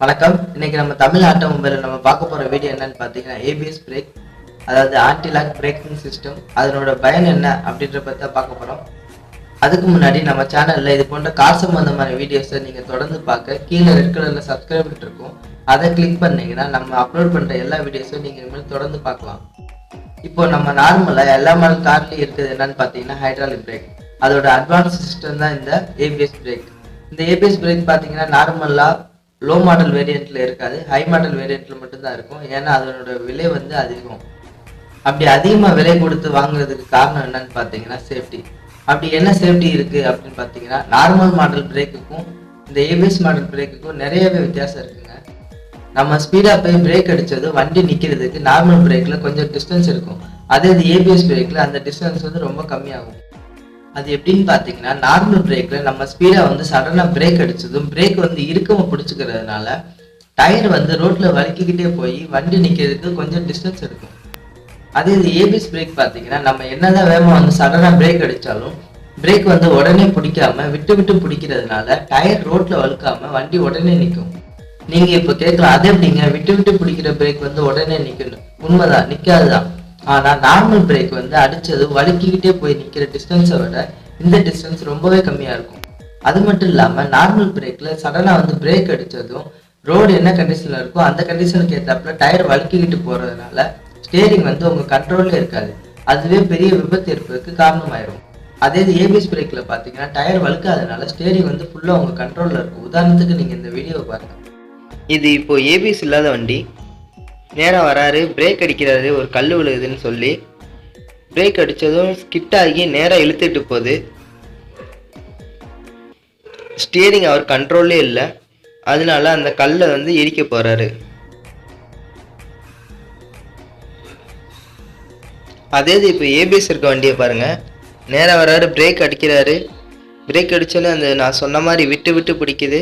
வணக்கம். இன்னைக்கு நம்ம தமிழ் ஆட்டோ மொபைலில் நம்ம பார்க்க போகிற வீடியோ என்னன்னு பார்த்தீங்கன்னா ஏபிஎஸ் பிரேக் அதாவது ஆன்டிலாக் பிரேக்கிங் சிஸ்டம் அதனோட பயன் என்ன அப்படின்ற பற்றி தான் பார்க்க போகிறோம் அதுக்கு முன்னாடி நம்ம சேனலில் இது போன்ற கார் சம்பந்தமான வீடியோஸை நீங்கள் தொடர்ந்து பார்க்க கீழே ரெட் கலரில் சப்ஸ்கிரைப் இருக்கும் அதை கிளிக் பண்ணிங்கன்னா நம்ம அப்லோட் பண்ணுற எல்லா வீடியோஸும் நீங்கள் இனிமேல் தொடர்ந்து பார்க்கலாம். இப்போ நம்ம நார்மலாக எல்லா மாதிரி கார்லேயும் இருக்குது என்னன்னு பார்த்தீங்கன்னா ஹைட்ராலிக் பிரேக் அதோட அட்வான்ஸ் சிஸ்டம் தான் இந்த ஏபிஎஸ் பிரேக் இந்த ஏபிஎஸ் பிரேக் பார்த்தீங்கன்னா நார்மலாக லோ மாடல் வேரியண்ட்ல இருக்காது ஹை மாடல் வேரியண்ட்டில் மட்டும்தான் இருக்கும். ஏன்னா அதனோட விலை வந்து அதிகம். அப்படி அதிகமாக விலை கொடுத்து வாங்குறதுக்கு காரணம் என்னன்னு பார்த்தீங்கன்னா சேஃப்டி அப்படி என்ன சேஃப்டி இருக்குது அப்படின்னு பார்த்தீங்கன்னா நார்மல் மாடல் பிரேக்குக்கும் இந்த ஏபிஎஸ் மாடல் பிரேக்குக்கும் நிறையவே வித்தியாசம் இருக்குங்க. நம்ம ஸ்பீடாக போய் பிரேக் அடித்ததும் வண்டி நிற்கிறதுக்கு நார்மல் பிரேக்கில் கொஞ்சம் டிஸ்டன்ஸ் இருக்கும். அதே இது ஏபிஎஸ் பிரேக்கில் அந்த டிஸ்டன்ஸ் வந்து ரொம்ப கம்மியாகும். அது எப்படின்னு பார்த்தீங்கன்னா நார்மல் பிரேக்கில் நம்ம ஸ்பீடாக வந்து சடனாக பிரேக் அடித்ததும் பிரேக் வந்து இறுக்கமாக பிடிச்சிக்கிறதுனால டயர் வந்து ரோட்டில் வலிக்கிக்கிட்டே போய் வண்டி நிற்கிறதுக்கு கொஞ்சம் டிஸ்டன்ஸ் இருக்கும் அதே இது ஏபிஎஸ் பிரேக் பார்த்தீங்கன்னா நம்ம என்னதான் வேகமாக வந்து சடனாக பிரேக் அடித்தாலும் பிரேக் வந்து உடனே பிடிக்காம விட்டு விட்டு பிடிக்கிறதுனால டயர் ரோட்டில் வலுக்காமல் வண்டி உடனே நிற்கும் நீங்கள் இப்போ கேட்கலாம் அது எப்படிங்க? விட்டு விட்டு பிடிக்கிற பிரேக் வந்து உடனே நிற்கணும் உண்மைதான் நிற்காதுதான் ஆனால் நார்மல் பிரேக் வந்து அடித்தது வழுக்கிக்கிட்டே போய் நிற்கிற டிஸ்டன்ஸை விட இந்த டிஸ்டன்ஸ் ரொம்பவே கம்மியாக இருக்கும். அது மட்டும் இல்லாமல் நார்மல் பிரேக்கில் சடனாக வந்து பிரேக் அடித்ததும் ரோடு என்ன கண்டிஷனில் இருக்கோ அந்த கண்டிஷனுக்கு ஏற்றாப்புல டயர் வழுக்கிக்கிட்டு போகிறதுனால ஸ்டேரிங் வந்து உங்கள் கண்ட்ரோலில் இருக்காது. அதுவே பெரிய விபத்து ஏற்படுறதுக்கு காரணமாயிரும். அதே இது ஏபிஎஸ் பிரேக்கில் பார்த்தீங்கன்னா டயர் வழுக்காதனால ஸ்டேரிங் வந்து ஃபுல்லாக உங்கள் கண்ட்ரோலில் இருக்கும். உதாரணத்துக்கு நீங்கள் இந்த வீடியோவை பாருங்கள் இது இப்போது ஏபிஎஸ் இல்லாத வண்டி. நேராக வராரு பிரேக் அடிக்கிறாரு ஒரு கல் விழுகுதுன்னு சொல்லி பிரேக் அடித்ததும் ஸ்கிட் ஆகி நேராக இழுத்துட்டு போகுது. ஸ்டியரிங் அவர் கண்ட்ரோல்லே இல்லை. அதனால அந்த கல்லை வந்து எரிக்க போகிறாரு அதே இது இப்போ ஏபிஎஸ் இருக்க வண்டியை பாருங்கள் நேராக வராரு பிரேக் அடிக்கிறாரு. பிரேக் அடித்தோன்னே அந்த நான் சொன்ன மாதிரி விட்டு விட்டு பிடிக்குது.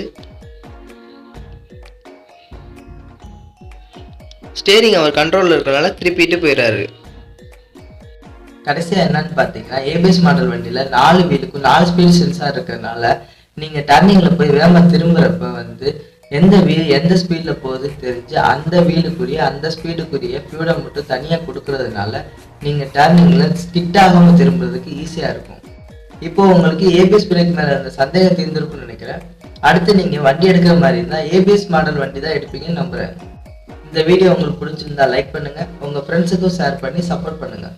ஸ்டேரிங் அவர் கண்ட்ரோலில் இருக்கறனால திருப்பிட்டு போயிடுறாரு கடைசியா என்னன்னு பாத்தீங்கன்னா ஏபிஎஸ் மாடல் வண்டியில நாலு வீலுக்கும் நாலு ஸ்பீட் சென்சார் இருக்கிறதுனால நீங்க டர்னிங்கில் போய் வேகமா திரும்புறப்ப வந்து எந்த வீல் எந்த ஸ்பீட்ல போகுதுன்னு தெரிஞ்சு அந்த வீலுக்குரிய அந்த ஸ்பீடுக்குரிய ஃபியூடை மட்டும் தனியா கொடுக்கறதுனால நீங்க டர்னிங்கில் ஸ்கிட் ஆகாம திரும்புறதுக்கு ஈஸியா இருக்கும். இப்போ உங்களுக்கு ஏபிஎஸ் பிரேக் மேலே அந்த சந்தேகம் தீர்ந்திருக்கும்னு நினைக்கிறேன். அடுத்து நீங்க வண்டி எடுக்கிற மாதிரி இருந்தால் ஏபிஎஸ் மாடல் வண்டி தான் எடுப்பீங்கன்னு நம்புகிறேன் இந்த வீடியோ உங்களுக்கு பிடிச்சிருந்தா லைக் பண்ணுங்க. உங்கள் ஃப்ரெண்ட்ஸுக்கும் ஷேர் பண்ணி சப்போர்ட் பண்ணுங்கள்